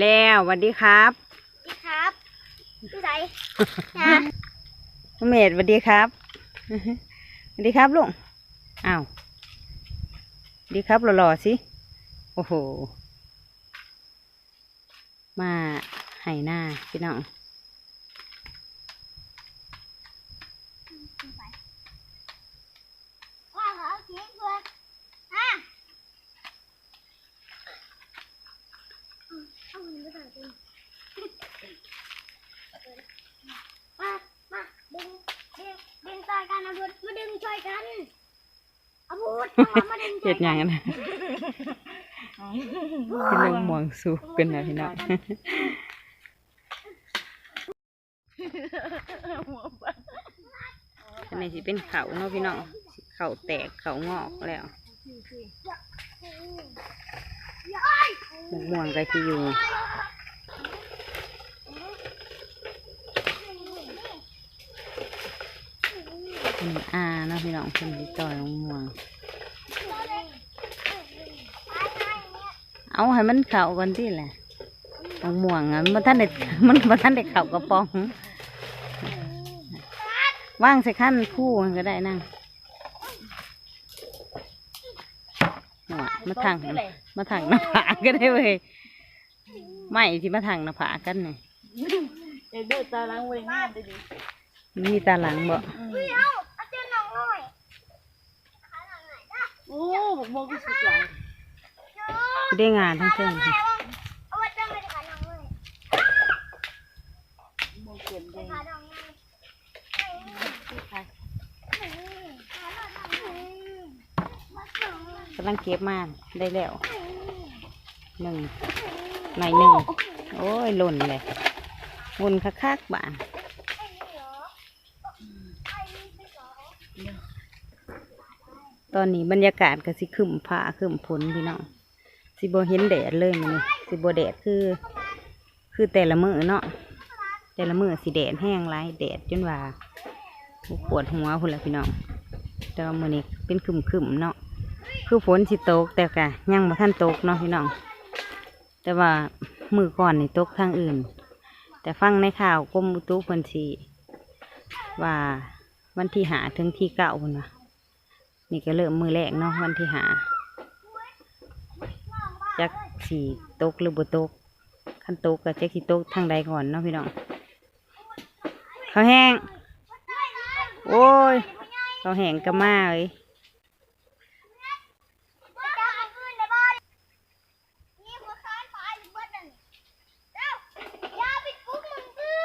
แล้วสวัสดีครับพี่ครับพี่ใส่น้องเมดสวัสดีครับสวัสดีครับลุงอ้าวสวัสดีครับหล่อๆสิโอ้โห มาไห้หน้าพี่น้อง ว่าเขาเขียนเพื่อนอะเอาเงินไปถ่ายกันมามาดึงดึงดึงต่อยกันเอาบุตรมาดึงช่วยกันเอาบุตรเอามาดึงช่ เห็ดหกัยังนกันนะพี่ลงหมวงสูงกันนะพี่น้องอันนี้สิเป็นเขาเนาะพี่น้องเขาแตกเขางอกแล้วหมวกม่วงก็ที่อยู่เป็นอาเนาะพี่น้องเป็นที่ต่อยหมวกม่วง เอาให้มันเข่าก่อนที่แหละหมวกม่วงอะมันท่านเด็ดมันมันท่านเด็ดเข่ากระป๋องว่างใส่ขั้นคู่มันก็ได้นั่งหัวมาถังมาถังหน้าผาก็ได้เว้ยไม่ที่มาถังหน้าผากันเนี่ยเด็กเด็กตาล้างเวงงามได้ดีมีตาหลังบ่เฮ้ยเอาเอาเจ้าหน่องหน่อยโอ้บอกมองก็สุดหลาย ได้งานทั้งเส้นค่ะเอาไว้จ้าไม่ได้ขาหน่องเลยมองเกินเลยขาหน่องเลยขาหน่องเลยมาส่งกำลังเก็บมาได้แล้วหนึ่งในหนึ่งโอ้ยหล่นเลยวนคักๆบ้านตอนนี้บรรยากาศก็สิขึ้นผ้าขึ้นฝนพี่น้อง สิบเห็นแดดเลยมันนี่สิบแดดคือ คือแต่ละมือเนาะแต่ละมือสิแดดแห้งไรแดดจนว่าปวดหัวพุ่นละพี่น้องแต่ว่ามือนี้เป็นขึ้มขึมเนาะคือฝนสิตกแต่กะยังบ่ท่านตกเนาะพี่น้องแต่ว่ามือก่อนนี่ตกทางอื่น แต่ฟังในข่าวกรมอุตุพิ่นสีว่าวันที่หาถึงที่เก้าพุ่นว่านี่ก็เริ่มมือแรกเนาะวันที่หา จักสีตกหรือบ่ตกขั้นตกก็จักสีตกทางใดก่อนเนาะพี่น้องข้าวแห้งโอ้ยข้าวแห้งก็มาเลย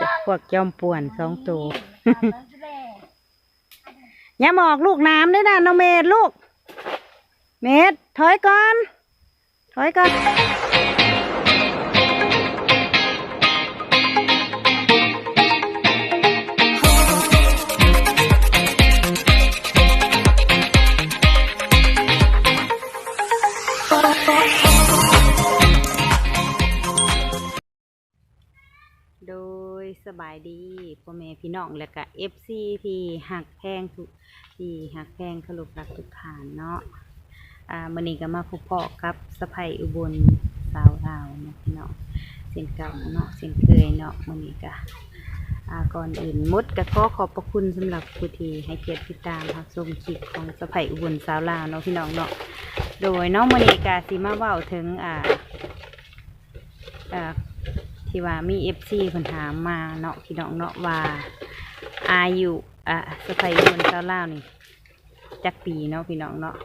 จะพวกจอมป่วนสองตัวอย่าหมอกลูกน้ำด้วยนะน้องเมดลูก เมดถอยก่อน ถอยก่อนโดยสบายดีพ่อแม่พี่น้องและก็เอฟซีที่หักแพงทุกที่หักแพงขลุกรักทุกฐานเนาะ อ่ามื่อนี้ก็มาพบเพาะกับสะพายอุบลสาวลาวเนาะพี่น้องเส้นเก่าเนาะเส้นเคยเนาะมื่อนี้ก็อ่าก่อนอื่นมดก็ขอขอบพระคุณสำหรับผู้ที่ให้เกียรติติดตามรับชมคลิปของสะพายอุบลสาวลาวเนาะพี่น้องเนาะโดยเนาะมื่อนี้ก็สิมาเว้าถึงอ่าอ่าที่ว่ามีเอฟซีเพิ่นถามมาเนาะพี่น้องเนาะว่าอายุอะสไปคนเจ้าล่าวนี่จักปีเนาะพี่น้องเนาะ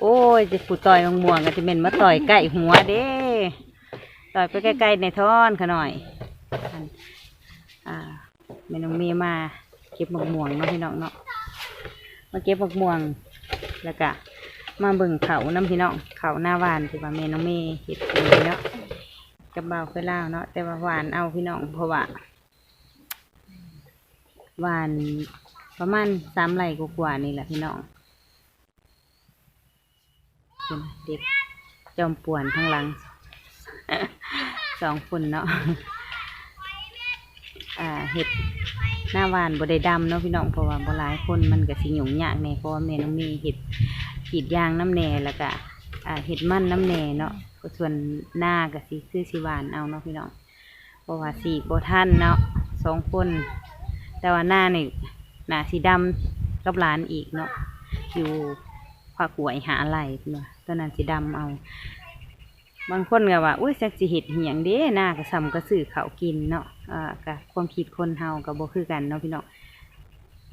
โอ้ยจะปูต่อยมงม่วงก็จะเป็นมาต่อยใกล้หัวเด้ต่อยไปใกล้ๆในท้อนขาหน่อยอ่าแม่น้องเมย์มาเก็บมะม่วงเนาะพี่น้องเนาะมาเก็บมะม่วงแล้วก็มาเบิ่งเขาน้ำพี่น้องเขาหน้าหวานที่ว่าแม่น้องเมเห็ดเองเนาะกับเบาเคยเล่าเนาะแต่ว่าหวานเอาพี่น้องเพราะว่าหวานประมาณสามไร่กว่านี่แหละพี่น้อง เป็นเด็กจอมป่วนทั้งหลังสองคนเนาะอ่าเห็ดหน้าหวานบดได้ดำเนาะพี่น้องเพราะว่าบหลายคนมันก็สิหยุ่งยากแน่เพราะว่าแม่น้องมีเห็ดขีดยางน้ำแหน่แล้วก็อ่าเห็ดมันน้ำแหน่เนาะก็ส่วนหน้าก็สิคือสิหวานเอาเนาะพี่น้องเพราะว่าสีบ่ทันเนาะสองคน แต่ว่าหน้านี่หน้าสีดำกับหลานอีกเนาะอยู่ ภาคหวยหาอะไรเพิ่นว่าตอนนั้นสีดำเอา บางคนก็ว่าอุ้ยจักสิเห็ดเหียงเด้หน้าก็ซ้ำก็ซื้อเขากินเนาะอ่าก็ความคิดคนเฮาก็บ่คือกันเนาะพี่น้อง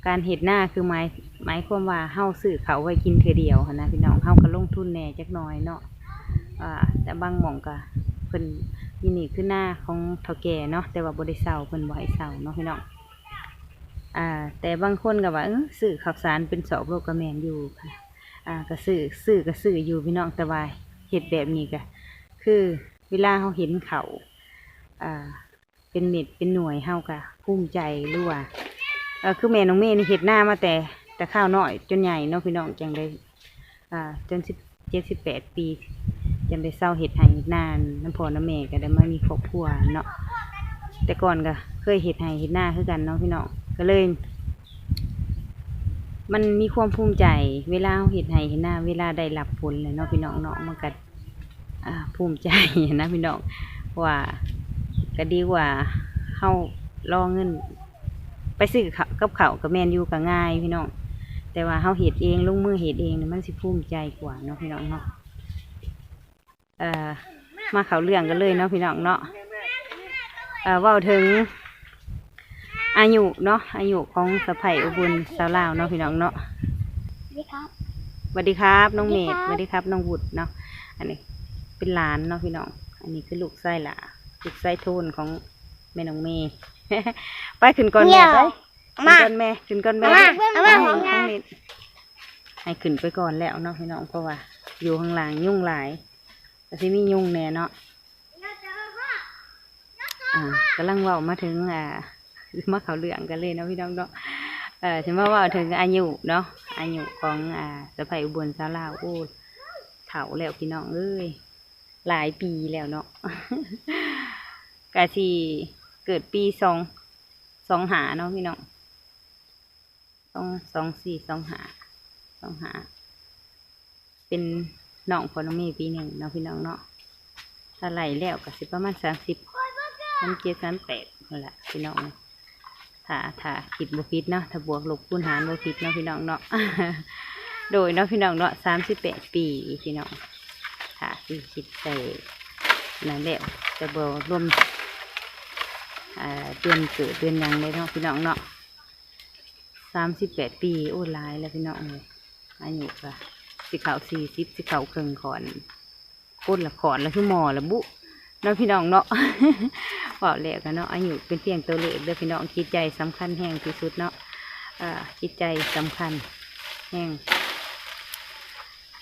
การเห็ดหน้าคือหมายหมายความว่าเฮาซื้อเขาไว้กินเทื่อเดียวนะพี่น้องเฮาก็ลงทุนแหน่จักน่อยเนาะอ่าแต่บางหม่องก็เพิ่นนี่นี่คือหน้าของเฒ่าแก่เนาะแต่ว่าบ่ได้เซาเพิ่นบ่ให้เซาเนาะพี่น้องอ่าแต่บางคนก็ว่าเออซื้อข้าวสารเป็นสอบโลกก็แมนอยู่ค่ะ อ่าก็ซื้อซื้อก็ซื้ออยู่พี่น้องแต่ว่าเฮ็ดแบบนี้ก็คือเวลาเขาเห็นเขาอ่าเป็นเม็ดเป็นหน่วยเฮากะภูมิใจหรือว่าคือแม่น้องเมย์นี่เห็ดหน้ามาแต่แต่ข้าวน้อยจนใหญ่เนาะพี่น้องจังได้อ่าจนสิบเจ็ดสิบแปดปีจังได้เศร้าเห็ดไห้นานน้ำพอน้ำแม่ก็ได้มามีครอบครัวเนาะแต่ก่อนก็เคยเห็ดไห้เห็ดหน้าคือกันเนาะพี่น้องก็เลย มันมีความภูมิใจ เวลาเราเห็ดไห้เห็ดหน้า เวลาได้รับผลเลยเนาะพี่น้องเนาะมันก็ภูมิใจนะพี่น้องว่าก็ดีกว่าเฮารอเงิน ไปซื้อกับเขากับแมนยูก็ง่ายพี่น้องแต่ว่าเฮาเฮ็ดเองลงมือเฮ็ดเองมันสิภูมิใจกว่าเนาะพี่น้องเนาะมาเขาเรื่องกันเลยเนาะพี่น้องเนาะเอ่อเว้าถึง อายุเนาะอายุของสะใภ้อุบุญสาวลาวเนาะพี่น้องเนาะนี่ครับสวัสดีครับ น้องเมฆสสวัวัสสดีดีคครัรับบน้องวุฒิเนาะอันนี้เป็นหลานเนาะพี่น้อง อันนี้คือลูกไส้หล่ะลูกไส้โทนของแม่น้องเมย์ไปขึ้นก่อนแม่ไปขึ้นมาก่อนแม่ขึ้นก่อนแม่มาเอามาให้ของงานให้ให้ขึ้นไปก่อนแล้วเนาะพี่น้องเพราะว่า อยู่ข้างหลังยุ่งหลายแต่ที่มียุ่งแน่เนาะอ่ากำลังเว่ามาถึงอ่า มาเขาเรื่องกันเลยเนาะพี่น้องเนาะเออฉันว่าว่าถึงอายุเนาะอายุของอ่าสะใภ้อุบลสาวลาวโอ้เฒ่าแล้วพี่น้องเอ้ยหลายปีแล้วเนาะกะทีเกิดปีสองสองหาเนาะพี่น้องสองสองสี่สองหาสองหา เป็นน้องพอน้องเมย์ปีหนึ่งเนาะพี่น้องเนาะถ้าไหลแล้วก็สิประมาณสามสิบสามเจ็ดสามแปดนั่นแหละพี่น้อง ถ้าถ้าคิดบวคิดเนาะถ้าบวกลบคูณหารบวคิดเนาะพี่น้องเนาะโดยเนาะพี่น้องเนาะสามสิบแปดปีพี่น้องถ้าที่คิดใส่นั่นแหละจะบวรวมอ่าเดือนเกิดเดือนยังเลยเนาะพี่น้องเนาะสามสิบแปดปีโอ้หลายแล้วพี่น้องเลยอายุก็สิเขาสี่สิบสิเขาเครึ่งขอนก้นละขอนและคือหมอละบุ นาะพี่น้องเนาะบอกแล้วกันเนาะอายุเป็นเพียงตัวเลขเด้อพี่น้องจิตใจสำคัญแห่งที่สุดเนาะอ่าจิตใจสำคัญแห่ง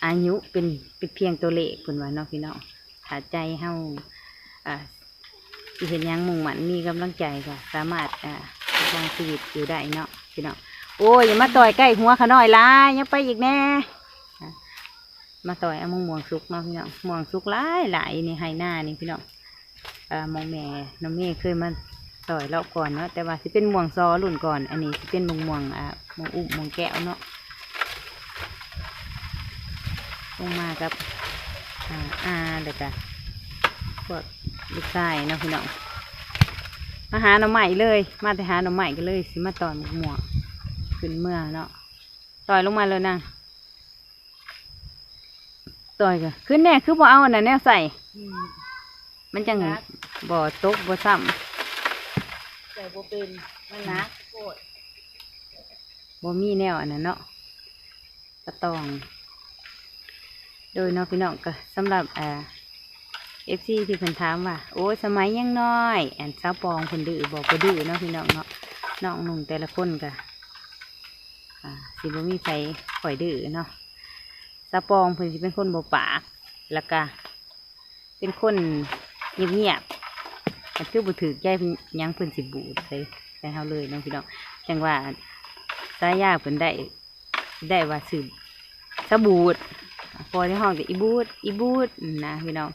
อายุเป็นเป็นเพียงตัวเลขเพิ่นว่าเนาะพี่น้องถ้าใจเฮาอ่าสิเห็นยังมุ่งมั่นมีกำลังใจก็สามารถอ่างชีวิตอยู่ได้เนาะพี่น้องโอ้ยอย่ามาต่อยใกล้หัวขาน้อยลายยังไปอีกแน่ มาต่อยเอามะม่วงสุกเนาะพี่น้องม่วงสุกหลายหลายนี่ให้หน้านี่พี่น้องอ่ามองแม่น้องเมย์เคยมาต่อยเรอบก่อนเนาะแต่ว่าสิเป็นม่วงซอรุ่นก่อน อันนี้สิเป็นม่วงม่วงอ่าม่วงอุ้มม่วงแก้วเนาะลงมากับอ่าอาเด็กอะพวกลูกชายเนาะพี่น้องมาหาหน่อใหม่เลย มาแต่หาหน่อใหม่กันเลยสิมาต่อยหมวกม่วงขึ้นเมื่อเนาะต่อยลงมาเลยนะ ต่อยก็ขึ้นแน่คือบ่เอาอันนั้นแนวใส่ อืมมันจังครับบ่ตกบ่ซ้แต่บ่เป็นมันหนักโคตรำบ่มีแนวอันนั้นเนาะก็ต้อง โดยเนาะพี่น้องก็สำหรับอ่า FC ที่เพิ่นถามว่า โอ้ยสมัยยังน้อย อันสาวปองเพิ่นดื้อบ่บ่ดื้อเนาะพี่น้องเนาะน้องนุ่งแต่ละคนก็อ่าสิบ่มีไผข่อยดื้อเนาะ สาปองเพิ่นสิเป็นคนบ่ปากแล้วก็เป็นคนเงียบๆมันคือบุถือใจเพิ่นยังเพิ่นสิบูดใส่ใส่เฮาเลยน้องพี่น้องจังว่าสายาเพิ่นได้ได้ว่าสืบสบูดพอในห้องก็อีบูดอีบูดนะพี่น้อง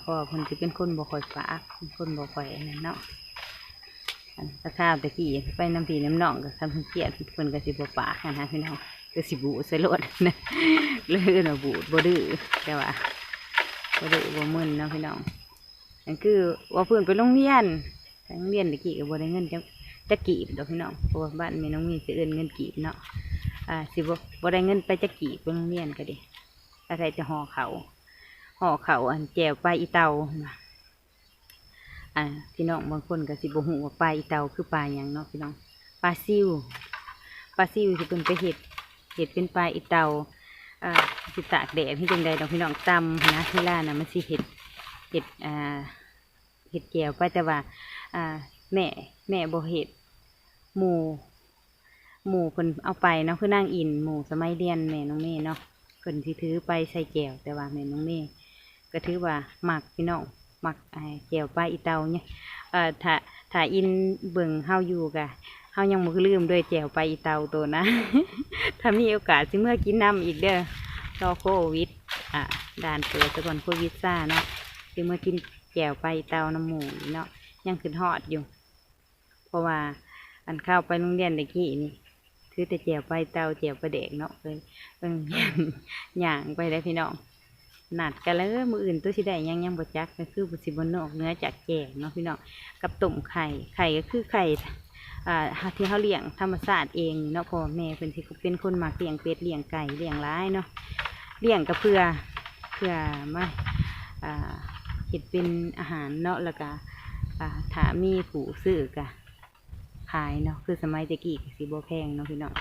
เพราะว่าเพิ่นสิเป็นคนบ่ค่อยปากเป็นคนบ่ค่อยนนั้นเนาะอันตะข้าวตะกี้ไปน้ำพีน้ำหนองก็ทำเพิ่นเครียดเพิ่นก็สิบปากนะนะพี่น้อง ก็สิบูใส่รถนะเลยเอิ้นว่าบูดบดื้อแต่ว่าบ่ได้บ่มึนเนาะพี่น้องนั่นคือว่าเพิ่อนไปโรงเรียนโรงเรียนตะกี้ก็บ่ได้เงินจักจักกีบดอกพี่น้องเพราะว่าบ้านม่น้องมีสิเอิ้นเงินกีบเนาะอ่าสิบ่บ่ได้เงินไปจักกีบไปโรงเรียนก็ดิอาศัยจะห่อเขาห่อเขาอันแจวปลาอีเตาน่ะอ่าพี่น้องบางคนก็สิบ่ฮู้ว่าปลาอีเตาคือปลาหยังเนาะพี่น้องปลาซิวปลาซิวสิเพิ่นไปเฮ็ด เฮ็ดเป็นปลาอีเตาอ่าสิตากแดดที่จังใดดอกพี่น้องตำนะเวลานะมันสิเห็ดเห็ดอ่าเห็ดแก้วไปแต่ว่าอ่าแม่แม่บ่เห็ดหมู่หมู่เพิ่นเอาไปเนาะคือนั่งอินหมู่สมัยเรียนแม่น้องเมย์เนาะเพิ่นสิถือไปใส่แก้วแต่ว่าแม่น้องเมย์ก็ถือว่าหมักพี่น้องหมักไอแก้วปลาอีเตาเนี่ยเอ่อถ้าถ้าอินเบิ่งเฮาอยู่กะ เฮายังบ่ลืมด้วยแก้วปอีเตาตัวนะ ถ้ามีโอกาสสิเมื่อกินน้ำอีกเด้อรอโควิด อ่าด่านเปิดซะก่อนโควิดซ่าเนาะสิเมื่อกินแก้วไปเตาน้ำหมูเนาะยังขึ้นฮอดอยู่ เพราะว่าอันข้าวไปโรงเรียนตะกี้นี่ถือแต่แจวไปเตาแจวไปเด็กเนาะเลยเพิ่งย่างไปได้พี่น้องหนัดกันแล้วมืออื่นตัวสิได้ยังยังบ่จักก็คือบุสิบนอกเนื้อจากแกงเนาะพี่น้องกับต้มไข่ไข่ก็คือไข่ อ่าที่เขาเลี้ยงธรรมชาติเองเนาะพ่อแม่เป็นที่เป็นคนมาเลี้ยงเป็ดเลี้ยงไก่เลี้ยงร้ายเนาะเลี้ยงก็เพื่อเพื่อมาอ่าเห็ดเป็นอาหารเนาะแล้วก็อ่าถามีผู้ซื้อกะขายเนาะคือสมัยตะกี้ก็สิบ่แพงเนาะพี่น้อง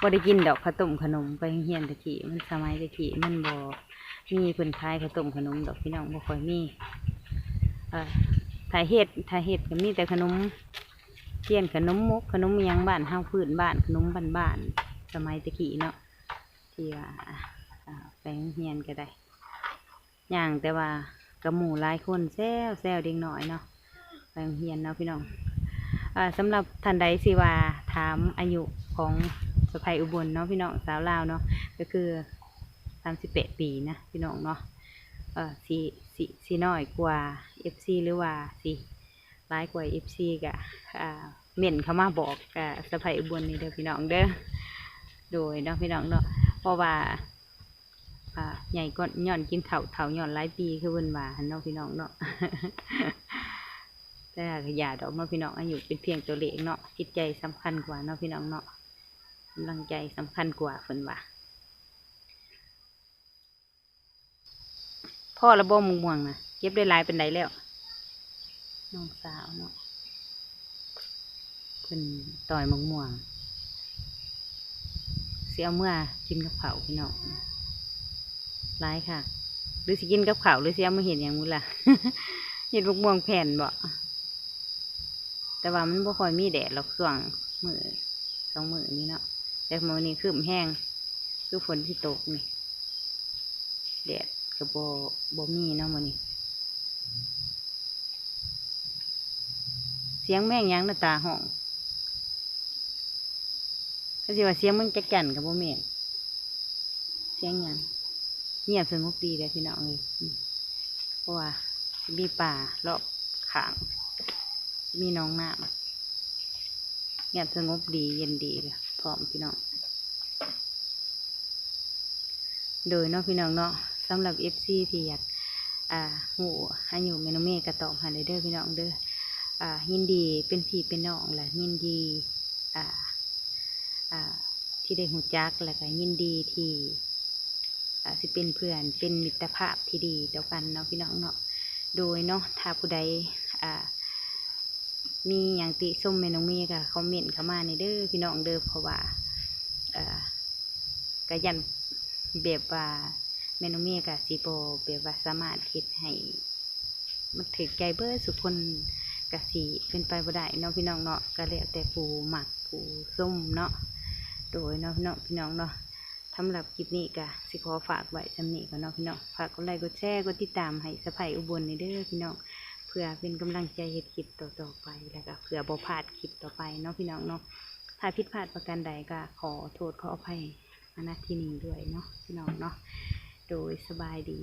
บ่ได้กินดอกข้าวต้มขนมไปเฮียนตะกี้มันสมัยตะกี้มันบ่มีเพิ่นขายข้าวต้มขนมดอกพี่น้องบ่ค่อยมีเอ่อถ้าเฮ็ดถ้ายเฮ็ดก็มีแต่ขนม เทียนขนมมกขนมเมียงบ้านเฮาวพื้นบ้านขนมบ้านบ้านสมัยตะกี้เนาะที่ว่าแปลงเฮียนก็ได้อย่างแต่ว่ากระหมูหลายคนแซวแซวเด็กน้อยเนาะแปลงเฮียนเนาะพี่น้องอ่าสำหรับท่านใดสิว่าถามอายุของสะพายอุบลเนาะพี่น้องสาวลาวเนาะก็คือสามสิบแปดปีนะพี่น้องเนาะเออสีสีสีน้อยกว่าเอฟซีหรือว่าสี ร้ายกว่าเอฟซีกะอ่าเม่นเขามาบอกกับสะพายอุบลนี่เด้อพี่น้องเด้อโดยเนาะพี่น้องเนาะเพราะว่าใหญ่ก็ย่อนกินเถาเถาย่อนหลายปีคือเพิ่นว่าหนเนาะพี่น้องเนาะแต่อย่าดอกเนาะพี่น้องอายุเป็นเพียงตัวเลขเนาะจิตใจสำคัญกว่าเนาะพี่น้องเนาะกำลังใจสำคัญกว่าเพิ่นว่าพ่อระบบม่วงนะเก็บได้ลายเป็นไดแล้ว น้องสาวเนาะเพิ่นต่อยมะม่วงเสียเมื่อกินกับเขาวพี่น้องร้ายค่ะ หรือสิกินกับเขาวหรือเสียมาเห็นอย่างมุ้ล่ะเห็นมะม่วงแผ่นบ่แต่ว่ามันบ่ค่อยมีแดดหรอกช่วงมือสองมือนี้เนาะแต่มื้อนี้คืมแห้งคือฝนที่ตกนี่แดดก็บ่บ่มีเนาะมื้อนี้ สียงแม่งยังหน้าตาห้องก็สิว่าเสียงมึงจักจันกับโมเมนเสียงยังเงียบสงบดีเลยพี่น้องเลยเพราะว่ามีป่ารอบขาง มีน้องน้ำเงียบสงบดีเย็นดีเลยพร้อมพี่น้อง โดยเนาะพี่น้องเนาะสำหรับเอฟซีที่อยากอ่าหูอายุเมโนเมกระตอบหันเด้อพี่น้องเด้อ อ่ายินดีเป็นพี่เป็นน้องแหละยินดีอ่าอ่าที่ได้หูจักและก็ยินดีที่อ่าสิเป็นเพื่อนเป็นมิตรภาพที่ดีต่อกันเนาะพี่น้องเนาะโดยเนาะถ้าผู้ใดอ่ามีอย่างติส้มเมนองเมย์ก็คอมเมนต์เข้ามาในเด้อพี่น้องเด้อเพราะว่าอ่าก็ยันแบบว่าเมนองเมย์ก็สิบแบบว่าสามารถคิดให้มันถึกใจเบอร์สุคน กะสีเป็นไปบ่ได้เนาะพี่น้องเนาะก็แล้วแต่ผู้หมักผู้ส้มเนาะโดยเนาะพี่น้องพี่น้องเนาะสำหรับคลิปนี้ก็สิขอฝากไว้สำนี้ก่อนเนาะพี่น้องฝากกดไลค์กดแชร์กดติดตามให้สะพายอุบลในเด้อพี่น้องเพื่อเป็นกำลังใจเฮ็ดคลิปต่อๆไปแล้วก็เพื่อบ่พลาดคลิปต่อไปเนาะพี่น้องเนาะถ้าผิดพลาดประการใดก็ขอโทษขออภัยมาณที่นี้ด้วยเนาะพี่น้องเนาะโดยสบายดี